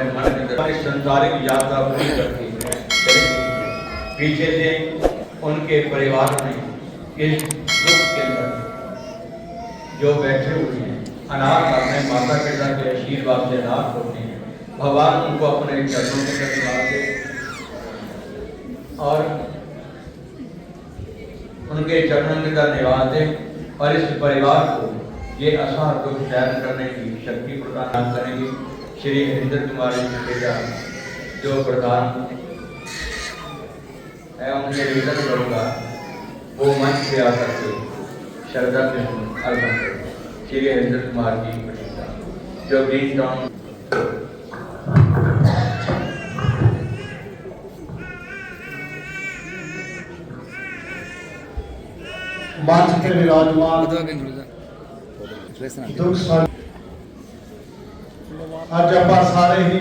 اپنے من میں کرتے سنسارک یاترا پوری کرتے ہیں پیچھے سے ان کے پریوار میں اس دکھ کے اندر جو بیٹھے ہوئے ہیں اناج اپنے ماتا پتا کے آشیرواد سے انار ہوتے ہیں۔ بھگوان ان کو اپنے چرنوں میں کرتے اور ان کے چرنوں میں کا نواز دے اور اس پریوار کو یہ اثار کو شہر کرنے کی شکتی پردان کریں گے श्री हरिंद्र कुमार जी बेटा जो प्रधान है उनके निवेदन करूंगा वो मंच पे आकर के श्रद्धा के अर्पण करें श्री हरिंद्र कुमार जी बेटा जो ग्रीन टाउन ਮੰਚ ਤੇ ਵਿਰਾਜਮਾਨ ਦੁੱਖ ਸਾਂ ਅੱਜ ਆਪਾਂ ਸਾਰੇ ਹੀ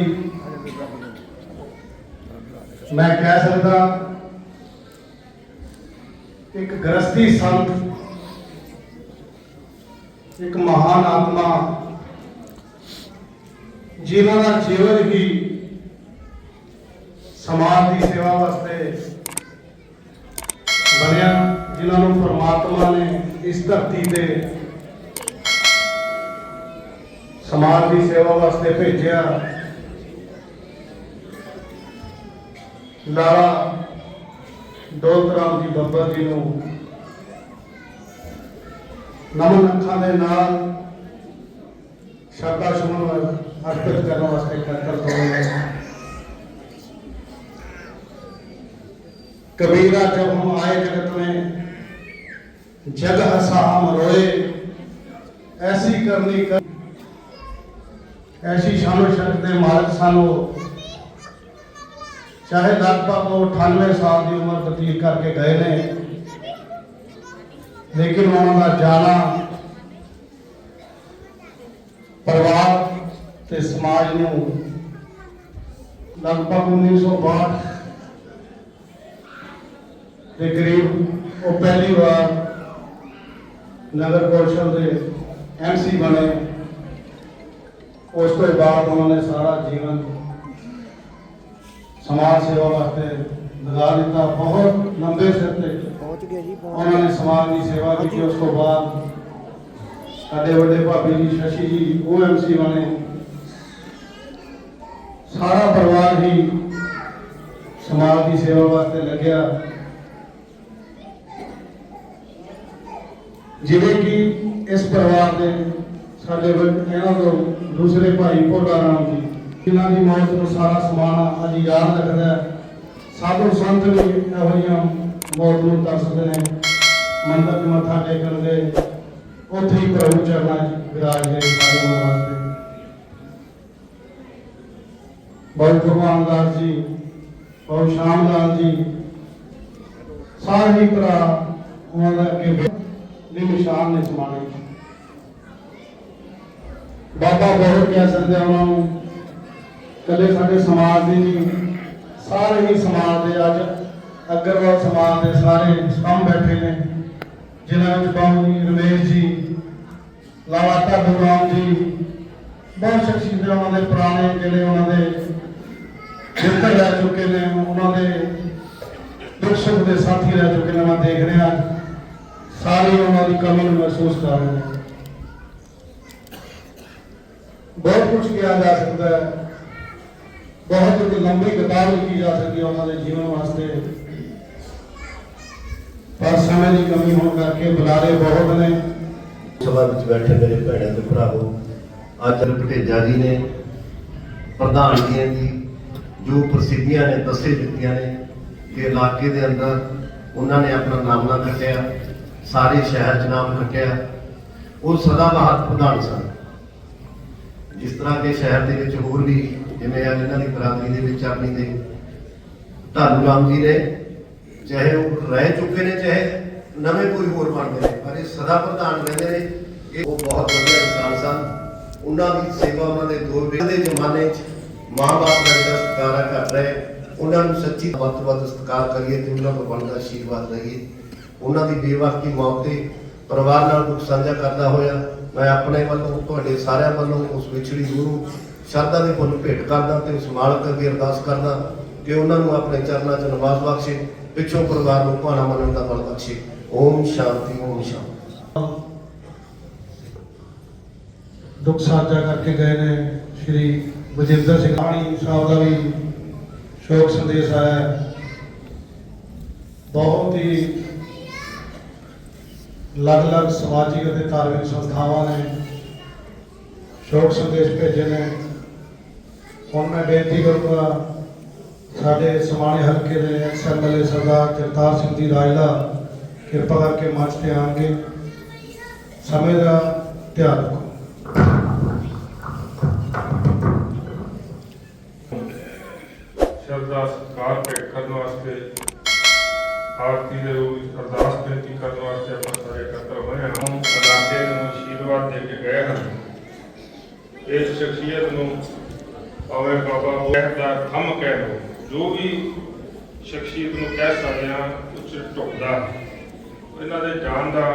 ਮੈਂ ਕਹਿ ਸਕਦਾ ਇੱਕ ਗ੍ਰਸਤੀ ਸੰਤ, ਇੱਕ ਮਹਾਨ ਆਤਮਾ, ਜਿਨ੍ਹਾਂ ਦਾ ਜੀਵਨ ਹੀ ਸਮਾਜ ਦੀ ਸੇਵਾ ਵਾਸਤੇ ਬਣਿਆ, ਜਿਨ੍ਹਾਂ ਨੂੰ ਪਰਮਾਤਮਾ ਨੇ ਇਸ ਧਰਤੀ ਤੇ ਸਮਾਜ ਦੀ ਸੇਵਾ ਵਾਸਤੇ ਭੇਜਿਆ। ਲਾਲਾ ਡੋਲਤਰਾਮ ਜੀ ਬੱਬਰ ਜੀ ਨੂੰ ਨਮਨ ਅੱਖਾਂ ਦੇ ਨਾਲ ਸ਼ਰਧਾ ਸੁਮਨ ਅਰਪਿਤ ਕਰਨ ਵਾਸਤੇ ਕਰਤਰ ਤੋੜੇ ਕਬੀਰਾ ਜਬ ਹਮ ਆਏ ਜਗਤ ਮੇਂ, ਜਗ ਹਸਾ ਹਮ ਰੋਏ, ਐਸੀ ਕਰਨੀ ਕਰ ਐਸੀ ਸ਼ਾਨੋ ਸ਼ਕਤ ਦੇ ਮਾਲਕ ਸਨ ਉਹ ਚਾਹੇ ਲਗਭਗ ਉਹ 98 ਸਾਲ ਦੀ ਉਮਰ ਬਤੀਤ ਕਰਕੇ ਗਏ ਨੇ, ਲੇਕਿਨ ਉਹਨਾਂ ਦਾ ਜਾਣਾ ਪਰਿਵਾਰ ਤੇ ਸਮਾਜ ਨੂੰ ਲਗਭਗ 1962 ਦੇ ਕਰੀਬ ਉਹ ਪਹਿਲੀ ਵਾਰ ਨਗਰ ਕੌਂਸਲ ਦੇ ਐਮਸੀ ਬਣੇ। ਉਸ ਤੋਂ ਬਾਅਦ ਉਹਨਾਂ ਨੇ ਸਾਰਾ ਜੀਵਨ ਸਮਾਜ ਸੇਵਾ ਵਾਸਤੇ ਲਗਾ ਦਿੱਤਾ। ਬਹੁਤ ਲੰਬੇ ਸਿਰ ਤੇ ਪਹੁੰਚ ਗਿਆ ਜੀ ਉਹਨਾਂ ਨੇ ਸਮਾਜ ਦੀ ਸੇਵਾ ਕੀਤੀ। ਉਸ ਤੋਂ ਬਾਅਦ ਸਾਡੇ ਵੱਡੇ ਭਾਬੀ ਜੀ ਸ਼ਸ਼ੀ ਜੀ ਉਹ ਐਮਸੀ ਬਣੇ ਸਾਰਾ ਪਰਿਵਾਰ ਹੀ ਸਮਾਜ ਦੀ ਸੇਵਾ ਵਾਸਤੇ ਲੱਗਿਆ। ਜਿਵੇਂ ਕਿ ਇਸ ਪਰਿਵਾਰ ਦੇ ਸਾਡੇ ਇਹਨਾਂ ਤੋਂ ਦੂਸਰੇ ਭਾਈ ਭੋਲਾ ਰਾਮ ਜੀ, ਜਿਨ੍ਹਾਂ ਦੀ ਮੌਤ ਨੂੰ ਸਾਰਾ ਸਮਾਨ ਅੱਜ ਯਾਦ ਰੱਖਦਾ ਸਾਧੂ ਸੰਤ ਵੀ ਇਹੋ ਜਿਹੀਆਂ ਮੌਤ ਨੂੰ ਤਰਸਦੇ ਨੇ, ਮੰਦਰ ਮੱਥਾ ਟੇਕਣ ਦੇ, ਉੱਥੇ ਹੀ ਪ੍ਰਭੂ ਚਰਨਾਂ 'ਚ ਵਿਰਾਜਦੇ ਸਾਰੇ ਵਾਸਤੇ ਬਹੁਤ ਭਗਵਾਨ ਦਾਸ ਜੀ ਬਹੁਤ ਸ਼ਾਮ ਲਾਲ ਜੀ, ਸਾਰੇ ਹੀ ਭਰਾ ਉਹਨਾਂ ਦਾ ਅੱਗੇ ਦੇ ਨੇ ਸਮਾਣੇ। ਬਾਬਾ ਬਹੁਤ ਕਹਿ ਸਕਦੇ ਉਹਨਾਂ ਨੂੰ। ਕਦੇ ਸਾਡੇ ਸਮਾਜ ਦੇ ਨਹੀਂ, ਸਾਰੇ ਹੀ ਸਮਾਜ ਦੇ ਅੱਜ ਅਗਰਵਾਲ ਸਮਾਜ ਦੇ ਸਾਰੇ ਸਤੰਭ ਬੈਠੇ ਨੇ, ਜਿਨ੍ਹਾਂ ਵਿੱਚ ਬਾਬੂ ਜੀ, ਰਮੇਸ਼ ਜੀ ਲਾਵਾਤਾ ਗੁਰਰਾਮ ਜੀ, ਬਹੁਤ ਸ਼ਖਸੀਅਤਾਂ ਉਹਨਾਂ ਦੇ, ਪੁਰਾਣੇ ਜਿਹੜੇ ਉਹਨਾਂ ਦੇ ਜਿੱਥੇ ਰਹਿ ਚੁੱਕੇ ਨੇ, ਉਹਨਾਂ ਦੇ ਦੁੱਖ ਸੁੱਖ ਦੇ ਸਾਥੀ ਰਹਿ ਚੁੱਕੇ ਨੇ, ਮੈਂ ਦੇਖ ਰਿਹਾ। ਸਾਰੇ ਉਹਨਾਂ ਦੀ ਕਮੀ ਨੂੰ ਮਹਿਸੂਸ ਕਰ ਰਹੇ ਨੇ ਬਹੁਤ ਕੁਝ ਕਿਹਾ ਜਾ ਸਕਦਾ ਹੈ। ਬਹੁਤ ਇੱਕ ਲੰਬੀ ਕਿਤਾਬ ਲਿਖੀ ਜਾ ਸਕਦੀ ਹੈ ਉਹਨਾਂ ਦੇ ਜੀਵਨ ਵਾਸਤੇ। ਪਰ ਸਮੇਂ ਦੀ ਕਮੀ ਹੋਣ ਕਰਕੇ ਬੁਲਾਰੇ ਬਹੁਤ ਨੇ। ਸਭਾ ਵਿੱਚ ਬੈਠੇ ਮੇਰੇ ਭੈਣਾਂ ਤੇ ਭਰਾਵੋ, ਅੱਜ ਭਟੇਜਾ ਜੀ ਨੇ, ਪ੍ਰਧਾਨ ਜੀ ਦੀ ਜੋ ਪ੍ਰਸਿੱਧੀਆਂ ਨੇ, ਦੱਸੇ ਦਿੱਤੀਆਂ ਨੇ ਕਿ ਇਲਾਕੇ ਦੇ ਅੰਦਰ ਉਹਨਾਂ ਨੇ ਆਪਣਾ ਨਾਮ ਨਾ ਖੱਟਿਆ, ਸਾਰੇ ਸ਼ਹਿਰ 'ਚ ਨਾਮ ਖੱਟਿਆ। ਉਹ ਸਦਾ ਬਹਾਦਰ ਪ੍ਰਧਾਨ ਸਨ। ਜਿਸ ਤਰ੍ਹਾਂ ਕਿ ਸ਼ਹਿਰ ਦੇ ਵਿੱਚ ਹੋਰ ਵੀ ਜਿਵੇਂ ਆ ਇਹਨਾਂ ਦੀ ਬਰਾਦਰੀ ਦੇ ਵਿੱਚ ਆਪਣੀ ਦੇ ਧਾਰੂ ਰਾਮ ਜੀ ਨੇ, ਚਾਹੇ ਉਹ ਰਹਿ ਚੁੱਕੇ ਨੇ, ਚਾਹੇ ਨਵੇਂ ਕੋਈ ਹੋਰ ਬਣਦੇ ਨੇ, ਪਰ ਇਹ ਸਦਾ ਪ੍ਰਧਾਨ ਰਹਿੰਦੇ ਨੇ। ਇਹ ਉਹ ਬਹੁਤ ਵਧੀਆ ਇਨਸਾਨ ਸਨ। ਉਹਨਾਂ ਦੀ ਸੇਵਾ ਉਹਨਾਂ ਦੇ ਦੌਰ ਦੇ ਜ਼ਮਾਨੇ 'ਚ ਮਾਂ-ਬਾਪ ਦਾ ਜਿਹੜਾ ਸਤਿਕਾਰ ਕਰ ਰਹੇ। ਉਹਨਾਂ ਨੂੰ ਸੱਚੀ ਵੱਧ ਤੋਂ ਵੱਧ ਸਤਿਕਾਰ ਕਰੀਏ ਤੇ ਉਹਨਾਂ ਕੋਲ ਬਣਦਾ ਆਸ਼ੀਰਵਾਦ ਲਈਏ ਉਹਨਾਂ ਦੀ ਬੇਵਕਤੀ ਮੌਤ ਤੇ ਪਰਿਵਾਰ ਨਾਲ ਦੁੱਖ ਸਾਂਝਾ ਕਰਦਾ ਹੋਇਆ ਮੈਂ ਆਪਣੇ ਵੱਲੋਂ, ਤੁਹਾਡੇ ਸਾਰਿਆਂ ਵੱਲੋਂ ਉਸ ਵਿਛੜੀ ਰੂਹ ਸ਼ਰਧਾ ਦੇ ਫੁੱਲ ਭੇਟ ਕਰਦਾ ਤੇ ਉਸ ਮਾਲਕ ਅੱਗੇ ਅਰਦਾਸ ਕਰਦਾ ਕਿ ਉਹਨਾਂ ਨੂੰ ਆਪਣੇ ਚਰਨਾਂ 'ਚ ਨਿਵਾਸ ਬਖਸ਼ੇ, ਪਿੱਛੋਂ ਪਰਿਵਾਰ ਨੂੰ ਭਾਣਾ ਮੰਨਣ ਦਾ ਬਲ ਬਖਸ਼ੇ ਓਮ ਸ਼ਾਂਤੀ ਓਮ ਸ਼ਾਂਤੀ ਦੁੱਖ ਸਾਂਝਾ ਕਰਕੇ ਗਏ ਨੇ ਸ਼੍ਰੀ ਬਜਿੰਦਰ ਸਿੰਘ ਆਣੀ ਸਾਹਿਬ ਦਾ ਵੀ ਸ਼ੋਕ ਸੰਦੇਸ਼ ਆਇਆ ਹੈ। ਬਹੁਤ ਹੀ ਅਲੱਗ-ਅਲੱਗ ਸਮਾਜਿਕ ਅਤੇ ਧਾਰਮਿਕ ਸੰਸਥਾਵਾਂ ਨੇ ਸ਼ੋਕ ਸੰਦੇਸ਼ ਭੇਜੇ ਨੇ। ਹੁਣ ਮੈਂ ਬੇਨਤੀ ਕਰੂੰਗਾ ਸਾਡੇ ਸਮਾਣੇ ਹਲਕੇ ਦੇ ਐਕਸਐਮਐਲਏ ਸਰਦਾਰ ਜਗਤਾਰ ਸਿੰਘ ਜੀ ਰਾਜਲਾ, ਕਿਰਪਾ ਕਰਕੇ ਮੰਚ ਤੇ ਆਣਗੇ ਸਮੇਂ ਦਾ ਧਿਆਨ ਰੱਖੋ। ਸ਼ਬਦ ਦਾ ਸਤਿਕਾਰ ਭੇਟ ਕਰਨ ਵਾਸਤੇ, ਆਰਤੀ ਦੇ ਰੂਪ ਅਰਦਾਸ ਬੇਨਤੀ ਕਰਨ ਵਾਸਤੇ ਆਪਾਂ ਸਾਰੇ ਇਕੱਤਰ ਹੋਏ ਹਾਂ ਅਦਾਤੇ ਨੂੰ ਦੇ ਕੇ ਗਏ ਹਨ। ਇਸ ਸ਼ਖਸੀਅਤ ਨੂੰ ਭਾਵੇਂ ਬਾਬਾ ਬੋਹਿਰ ਦਾ ਥੰਮ ਕਹਿ ਲਓ, ਜੋ ਵੀ ਸ਼ਖਸੀਅਤ ਨੂੰ ਕਹਿ ਸਕਦੇ ਹਾਂ ਉੱਚ ਢੁਕਦਾ। ਇਹਨਾਂ ਦੇ ਜਾਣ ਦਾ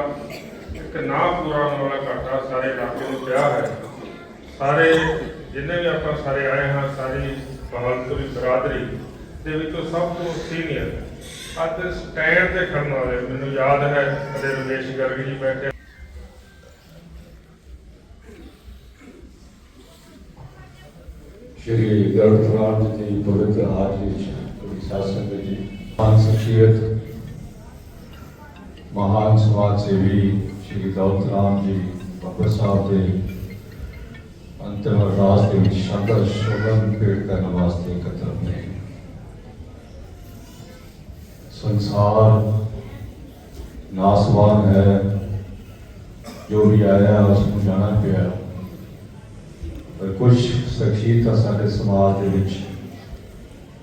ਇੱਕ ਨਾ ਪੂਰਾ ਹੋਣ ਵਾਲਾ ਘਾਟਾ ਸਾਰੇ ਇਲਾਕੇ ਨੂੰ ਪਿਆ ਹੈ। ਸਾਰੇ ਜਿੰਨੇ ਵੀ ਆਪਾਂ ਸਾਰੇ ਆਏ ਹਾਂ, ਸਾਰੀ ਬਹਾਦਰੀ ਬਰਾਦਰੀ ਦੇ ਵਿੱਚੋਂ ਸਭ ਤੋਂ ਸੀਨੀਅਰ, ਅੱਜ ਸਟੈਂਡ ਤੇ ਖੜਨ ਵਾਲੇ, ਮੈਨੂੰ ਯਾਦ ਹੈ, ਕਦੇ ਰਮੇਸ਼ ਗਰਗ ਜੀ ਬੈਠੇ ਸ਼੍ਰੀ ਗਰਭਰਾਜ ਦੀ ਪਵਿੱਤਰ ਹਾਜ਼ਰੀ ਵਿੱਚ ਪੂਰੀ ਸਾਸਨ ਵਿੱਚ ਮਹਾਨ ਸ਼ਖਸੀਅਤ ਮਹਾਨ ਸਮਾਜ ਸੇਵੀ ਸ਼੍ਰੀ ਦੌਲਤ ਰਾਮ ਜੀ ਬੱਬਰ ਸਾਹਿਬ ਦੇ ਅੰਤਿਮ ਅਰਦਾਸ ਦੇ ਵਿੱਚ ਸ਼ਬਦ ਸ਼ੋਭਨ ਭੇਟ ਕਰਨ ਵਾਸਤੇ ਇਕੱਤਰ ਹੋਏ ਸੰਸਾਰ ਨਾਸਵਾਨ ਹੈ ਜੋ ਵੀ ਆਇਆ ਉਸ ਨੂੰ ਜਾਣਾ ਪਿਆ ਪਰ ਕੁਝ ਸ਼ਖਸੀਅਤਾਂ ਸਾਡੇ ਸਮਾਜ ਦੇ ਵਿੱਚ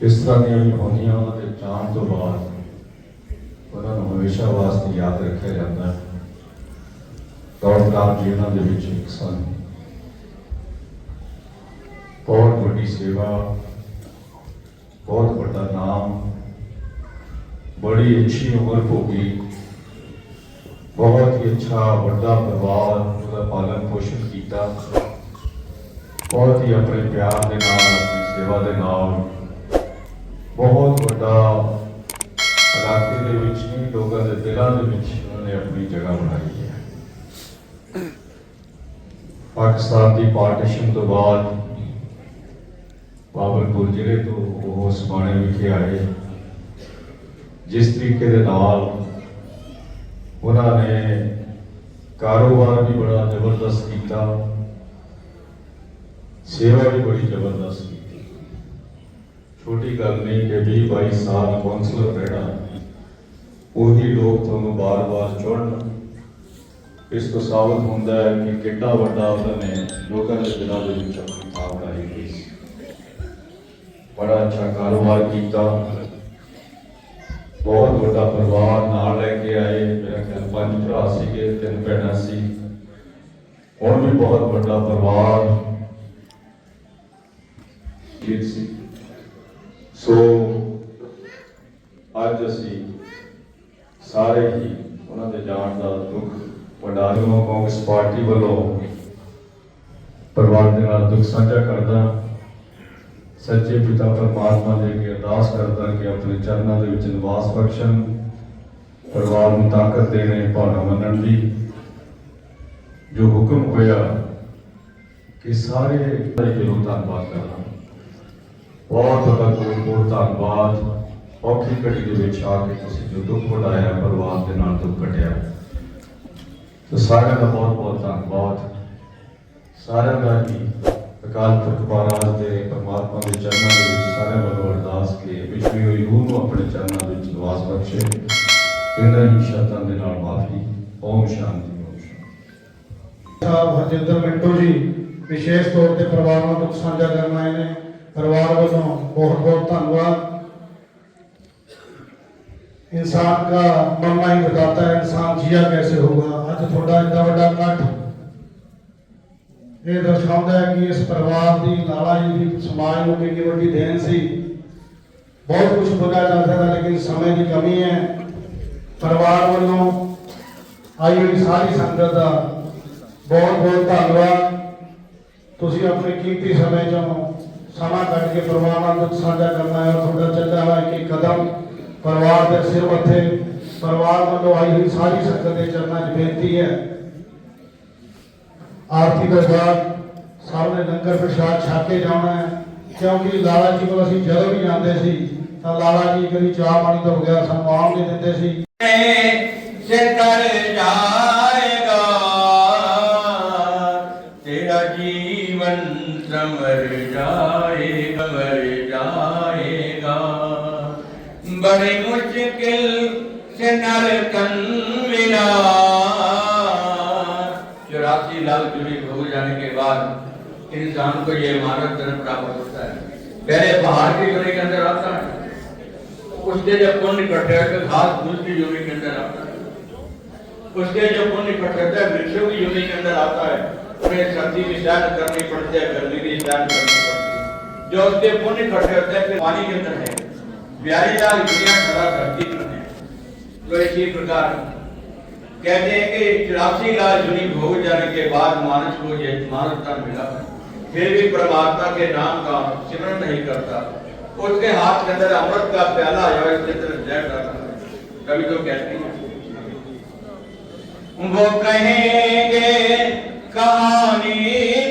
ਇਸ ਤਰ੍ਹਾਂ ਦੀਆਂ ਵੀ ਹੁੰਦੀਆਂ ਉਹਨਾਂ ਦੇ ਜਾਣ ਤੋਂ ਬਾਅਦ ਉਹਨਾਂ ਨੂੰ ਹਮੇਸ਼ਾ ਵਾਸਤੇ ਯਾਦ ਰੱਖਿਆ ਜਾਂਦਾ ਹੈ। ਦੌੜ ਰਾਮ ਦੇ ਵਿੱਚ ਇੱਕ ਸਨ। ਬਹੁਤ ਵੱਡੀ ਸੇਵਾ, ਬਹੁਤ ਵੱਡਾ ਨਾਮ, ਬੜੀ ਅੱਛੀ ਉਮਰ ਭੋਗੀ ਬਹੁਤ ਹੀ ਅੱਛਾ ਵੱਡਾ ਪਰਿਵਾਰ, ਉਹਦਾ ਪਾਲਣ ਪੋਸ਼ਣ ਕੀਤਾ। ਬਹੁਤ ਹੀ ਆਪਣੇ ਪਿਆਰ ਦੇ ਨਾਲ, ਆਪਣੀ ਸੇਵਾ ਦੇ ਨਾਲ ਬਹੁਤ ਵੱਡਾ ਇਲਾਕੇ ਦੇ ਵਿੱਚ ਹੀ ਲੋਕਾਂ ਦੇ ਦਿਲਾਂ ਦੇ ਵਿੱਚ ਉਹਨਾਂ ਨੇ ਆਪਣੀ ਜਗ੍ਹਾ ਬਣਾਈ ਹੈ। ਪਾਕਿਸਤਾਨ ਦੀ ਪਾਰਟੀਸ਼ਨ ਤੋਂ ਬਾਅਦ ਬਾਬਰਪੁਰ ਜ਼ਿਲ੍ਹੇ ਤੋਂ ਉਹ ਸਮਾਣੇ ਵਿਖੇ ਆਏ। ਜਿਸ ਤਰੀਕੇ ਦੇ ਨਾਲ ਉਹਨਾਂ ਨੇ ਕਾਰੋਬਾਰ ਵੀ ਬੜਾ ਜ਼ਬਰਦਸਤ ਕੀਤਾ। ਸੇਵਾ ਵੀ ਬੜੀ ਜ਼ਬਰਦਸਤ ਕੀਤੀ। ਛੋਟੀ ਗੱਲ ਨਹੀਂ ਕਿ 20 22 ਸਾਲ ਕੌਂਸਲਰ ਰਹਿਣਾ ਉਹੀ ਲੋਕ ਤੁਹਾਨੂੰ ਬਾਰ-ਬਾਰ ਚੁਣਨ। ਇਸ ਤੋਂ ਸਾਬਤ ਹੁੰਦਾ ਹੈ ਕਿ ਕਿੰਨਾ ਵੱਡਾ ਉਹਨਾਂ ਨੇ ਲੋਕਾਂ ਦੇ ਦਿਲਾਂ ਦੇ ਵਿੱਚ ਆਪਣੀ ਥਾਂ ਬਣਾਈ ਹੋਈ ਬੜਾ ਅੱਛਾ ਕਾਰੋਬਾਰ ਕੀਤਾ। ਬਹੁਤ ਵੱਡਾ ਪਰਿਵਾਰ ਨਾਲ ਲੈ ਕੇ ਆਏ। ਮੇਰਾ ਖਿਆਲ ਪੰਜ ਭਰਾ ਸੀਗੇ, ਤਿੰਨ ਭੈਣਾਂ ਸੀ। ਹੁਣ ਵੀ ਬਹੁਤ ਵੱਡਾ ਪਰਿਵਾਰ। ਠੀਕ ਸੀ। ਸੋ ਅੱਜ ਅਸੀਂ ਸਾਰੇ ਹੀ ਉਹਨਾਂ ਦੇ ਜਾਣ ਦਾ ਦੁੱਖ ਵਡਾਰੀਆਂ ਕਾਂਗਰਸ ਪਾਰਟੀ ਵੱਲੋਂ ਪਰਿਵਾਰ ਦੇ ਨਾਲ ਦੁੱਖ ਸਾਂਝਾ ਕਰਦਾ ਸੱਚੇ ਪਿਤਾ ਪਰਮਾਤਮਾ ਦੇ ਅੱਗੇ ਅਰਦਾਸ ਕਰਦਾ ਕਿ ਆਪਣੇ ਚਰਨਾਂ ਦੇ ਵਿੱਚ ਨਿਵਾਸ ਬਖਸ਼ਣ। ਪਰਿਵਾਰ ਨੂੰ ਤਾਕਤ ਦੇਣੇ ਭਾਵਨਾ ਮੰਨਣ ਦੀ। ਜੋ ਹੁਕਮ ਹੋਇਆ ਕਿ ਸਾਰੇ ਦਾ ਦਿਲੋਂ ਧੰਨਵਾਦ ਕਰਦਾ ਬਹੁਤ ਤੁਹਾਡਾ ਬਹੁਤ ਬਹੁਤ ਧੰਨਵਾਦ। ਔਖੀ ਘੜੀ ਦੇ ਵਿੱਚ ਆ ਕੇ ਤੁਸੀਂ ਜੋ ਦੁੱਖ ਵਡਾਇਆ, ਪਰਿਵਾਰ ਦੇ ਨਾਲ ਦੁੱਖ ਕੱਟਿਆ। ਤੇ ਸਾਰਿਆਂ ਦਾ ਬਹੁਤ ਬਹੁਤ ਧੰਨਵਾਦ। ਸਾਰਿਆਂ ਦਾ ਹੀ ਅਕਾਲ ਪੁਰਖ ਮਹਾਰਾਜ ਦੇ ਪਰਮਾਤਮਾ ਦੇ ਚਰਨਾਂ ਦੇ ਵਿੱਚ ਸਾਰਿਆਂ ਵੱਲੋਂ ਅਰਦਾਸ ਕੇ ਵਿਸ਼ਵੀ ਹੋਈ ਰੂਹ ਨੂੰ ਆਪਣੇ ਚਰਨਾਂ ਵਿੱਚ ਨਿਵਾਸ ਬਖਸ਼ੇ। ਇਹਨਾਂ ਦੀ ਸ਼ਰਤਾਂ ਦੇ ਨਾਲ ਮਾਫੀ। ਓਮ ਸ਼ਾਂਤੀ ਓਮ ਸ਼ਾਂਤੀ। ਸਾਹਿਬ ਹਰਜਿੰਦਰ ਮਿੰਟੂ ਜੀ, ਵਿਸ਼ੇਸ਼ ਤੌਰ ਤੇ ਪਰਿਵਾਰ ਨਾਲ ਦੁੱਖ ਸਾਂਝਾ ਕਰਨ ਆਏ ਨੇ। ਪਰਿਵਾਰ ਵੱਲੋਂ ਬਹੁਤ ਬਹੁਤ ਧੰਨਵਾਦ। ਇਨਸਾਨ ਦਾ ਮਰਨਾ ਹੀ ਬਤਾਤਾ ਹੈ, ਇਨਸਾਨ ਜੀਆ ਕੈਸੇ ਹੋਗਾ ਅੱਜ ਤੁਹਾਡਾ ਇੰਨਾ ਵੱਡਾ ਇਕੱਠ ਇਹ ਦਰਸਾਉਂਦਾ ਹੈ ਕਿ ਇਸ ਪਰਿਵਾਰ ਦੀ ਲਾਲਾ ਜੀ ਦੀ, ਸਮਾਜ ਨੂੰ ਕਿੰਨੀ ਵੱਡੀ ਦੇਣ ਸੀ। ਬਹੁਤ ਕੁਝ ਬੋਲਿਆ ਜਾ ਸਕਦਾ, ਲੇਕਿਨ ਸਮੇਂ ਦੀ ਕਮੀ ਹੈ। ਪਰਿਵਾਰ ਵੱਲੋਂ ਆਈ ਹੋਈ ਸਾਰੀ ਸੰਗਤ ਦਾ ਬਹੁਤ ਬਹੁਤ ਧੰਨਵਾਦ। ਤੁਸੀਂ ਆਪਣੇ ਕੀਮਤੀ ਸਮੇਂ ਚੋਂ آرتی سامنے لگر پرشاد چھ کے جانا ہے کیونکہ لالا جی کو جد بھی جانے سی تو لالا جی کبھی چا پانی تو ہو گیا آم نہیں دے بعد انسان کو یہ عمارت طرف پراپت ہوتا ہے۔ پہلے باہر کی یونی کے اندر آتا ہے۔ اس کے جب کون نکٹتے ہے گھاس خاص کی یونی کے اندر آتا ہے۔ اس کے جب کون نکٹ کرتا ہے مرچوں کی یونی کے اندر آتا ہے۔ انہیں سردی بھی شہر کرنی پڑتی ہے، گرمی بھی شہر کرنی پڑتی ہے۔ جو اس کے پونے کھٹے ہوتے ہیں، پھر پانی کے اندر ہے۔ بیاری لال دنیا سدا سردی میں ہے۔ تو اسی پرکار۔ कहते हैं कि चौरासी लाख जुनी भोग जाने के बाद मानस को ये मानव तन मिला फिर भी परमात्मा के नाम का सिमरन नहीं करता उसके हाथ के अंदर अमृत का प्याला है और इसके अंदर जहर डाला है कभी तो कहते हैं वो कहेंगे कहानी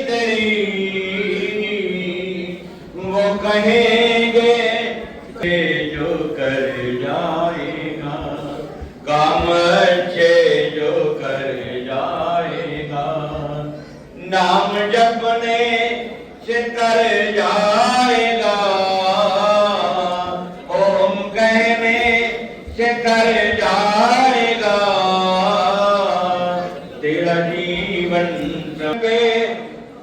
तेरी वो कहेंगे के जो कर जाएगा काम ਨਾਮ ਜਪਨੇ ਚਿਤਰ ਜਾਏਗਾ। ਓਮ ਕਹਿਨੇ ਚਿਤਰ ਜਾਏਗਾ। ਤੇਰਾ ਜੀਵਨ ਸਵੇ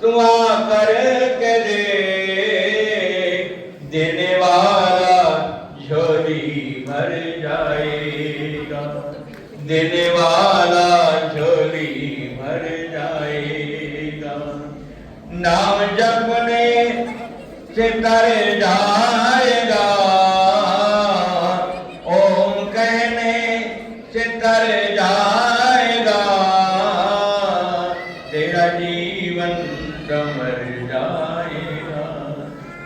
ਤੁਆ ਕਰ ਕੇ ਦੇ। ਦੇਨੇ ਵਾਲਾ ਝੋਲੀ ਭਰ ਜਾਏਗਾ। ਦੇਨੇ ਵਾਲਾ से तर जाएगा ओम कहने से तर जाएगा तेरा जीवन समर जाएगा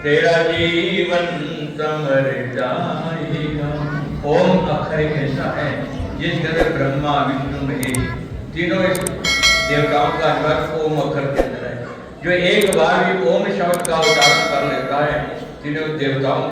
तेरा जीवन समर जाएगा ओम अक्षर एक ऐसा है जिसके अंदर ब्रह्मा विष्णु महेश तीनों इस देवताओं का निवास ओम अक्षर के अंदर है जो एक बार भी ओम शब्द का उच्चारण कर लेता है तीनों देवताओं